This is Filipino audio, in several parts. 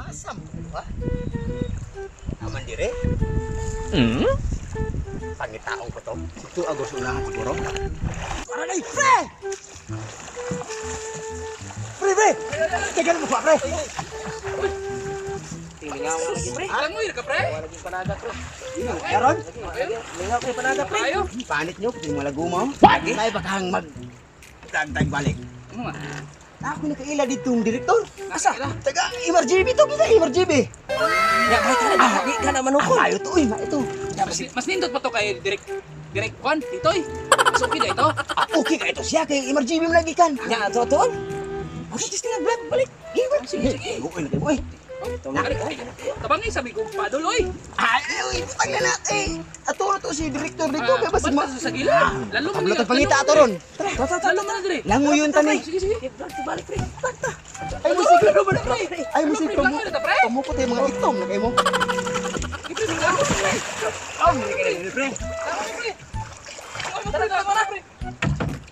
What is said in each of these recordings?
Asam ba? Aman dire. Hmm? Pangitaong ko to. Ito agos ulangan siguro. Aray, pre! Pre, pre! Tagal mo pa, pre! Tingaw mo lagi pre. Alam mo yun ka, pre? Wala lagi panaga pre. Meron? Lingaw ko yung panaga pre. Ayo. Panit nyo, kung malagumaw. Lagi. Ay, bakang mag... Tagtag balik. Ano Ako nakaila ditong direktor. Asa? Taga, Imarjibi to. Kita Imarjibi. Ya, may ka na. Di ka naman Ah, ako. ayo to. Uy, ma ito. Mas, nindot pa to kay direct direct kwan, titoy. Mas okay na ito. Ah, okay ka ito siya. Kay Imarjibi mo lagi kan. Ya, to to. Ako tisting vlog balik. Sige, sige. Uy, na. Ari, ay, Tabangay sabi ko, padol, oy. Ay, uy, putang na na. Eh, ato na to si direktor dito. Kaya basta ma... Ba't sa gila? Lalo man Pagluto pangita ato ron. Tara, tara, tara. Lango yun tani. Sige, sige. Balik pre. Ta. Ay, man pre. Ay, ta, pre. Pamukot yung mga itom na kayo mo. Blanco, pre. Oh, pre. Tara, tara, tara.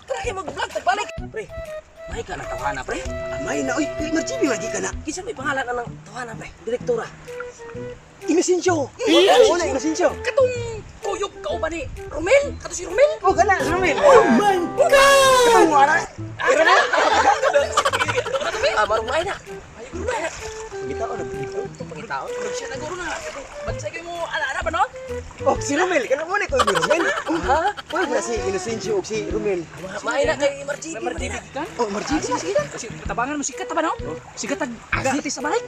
Tara, mag-vlog balik. Pre. May ka na tawana pre. Amay na, uy, kay Imarjibi lagi ka na. Kisa may pangalan na ng tawana pre. Direktora. Inosencio. Oo na, Inosencio. Katong kuyog ka ba ni Romel? Kato si Romel? Oh, kana, Romel. Oh, man. Katong mo, ara. Ah, barong may na. Kita ko na. Ito pangitaon. Siya naguro na. Bansay kayo mo ala-ala ba, no? Oh, si Romel. Kana mo na ko Romel. Ha? Uy, na si Inosencio o si Romel. May na kay Marjibi. May marjibi ka? Oh, Imarjibi. Sige, sige. Kasi tabangan mo sikat ba, no? Sikat tag agatis sa balik.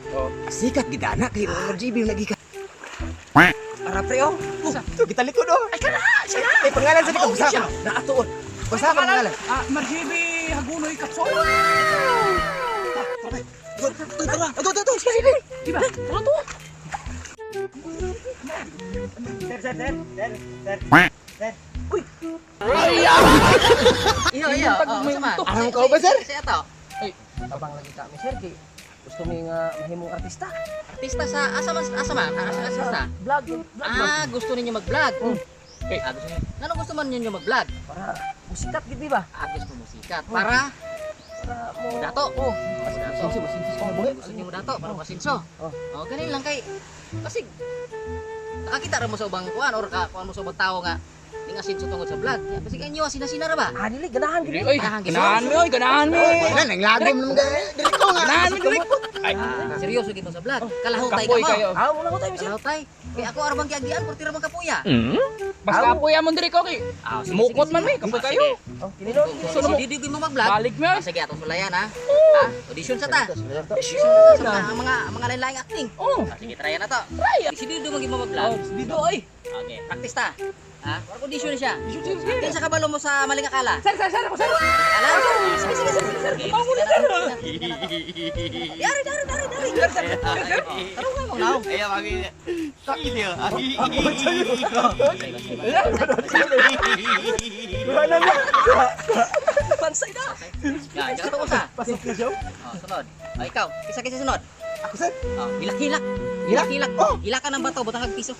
Sikat gidana kay Imarjibi yung lagi ka. Para pre oh. Oh, kita likod oh. Ay, kana, siya. Ay, pangalan sa likod. Basa ka. Naatuon. Basa ka pangalan. Ah, Marjibi Hagunoy Kapsol. Ito, ito, ito, ito, ito, sige, sige. Diba? Ano to? Sir, sir, sir, sir, sir. Iyo, iyo. Pag Oh, may. Alam ko ba, sir? Siya to. Tabang lagi kami sir kay gusto mi nga mahimong artista. Artista sa asa man asa man? Asa artista? Vlog. Ah, gusto ninyo mag-vlog. Okay. Ah, gusto niyo. Ano gusto man ninyo mag-vlog? para musikat gid ba? Ah, gusto mo sikat. Para Para mo dato. Oh, Dato. sinsi mo sinsi ko buhi. Gusto niyo dato para masinso. Oh. Oh, ganun lang kay kasi nakakita ra mo sa ubang kuan or ka kuan mo sa ubang tao nga di nga sinso tungod sa vlog. Kasi kanyo sina-sina ra ba? Ah, dili ganahan Dili, gid. oy. Ah, Ganahan mo, oy. Ganahan mo. Wala, nanglagom naman ka. Direkto nga. Ganahan mo, direct. Ay, Ah, seryoso gid mo sa vlog. Kalahutay ka kapoy mo. kayo. Ah, wala ko tayo sir. Kalahutay. Kaya ako arbang kiagdian, kurti ra man kapuya. Hmm? Mas kapoy amon dire ko kay. Ah, Mukot man may, kapoy Ah, kayo. Oh, kinino Gusto mo di di mo mag-vlog? Balik mo. Ah, sige, atong sulayan ha. Ha? Audition sa ta. Audition sa mga mga lain-laing acting. Oh. Ah, sige, try na to. Try. Si Dido mo Oh, mag-vlog. dito oy. Okay, practice ta. Ha? Para audition na siya. Kaya sa kabalo mo sa maling akala. Sir, sir, sir, ako sir. Akala? Sige, sige, na, sir. sige, sige. Dari, dari, dari, dari. Tarong nga mo now. Ayan, magi. Sakit yun. Pansay na. Yan, diyan to sa. Pasok na siya. Oh, sunod. Oh, ikaw, kisa kisa sunod. Ako, sir. Oh, hilak-hilak. Hilak-hilak. Hilak ka ng bato, butang kag piso.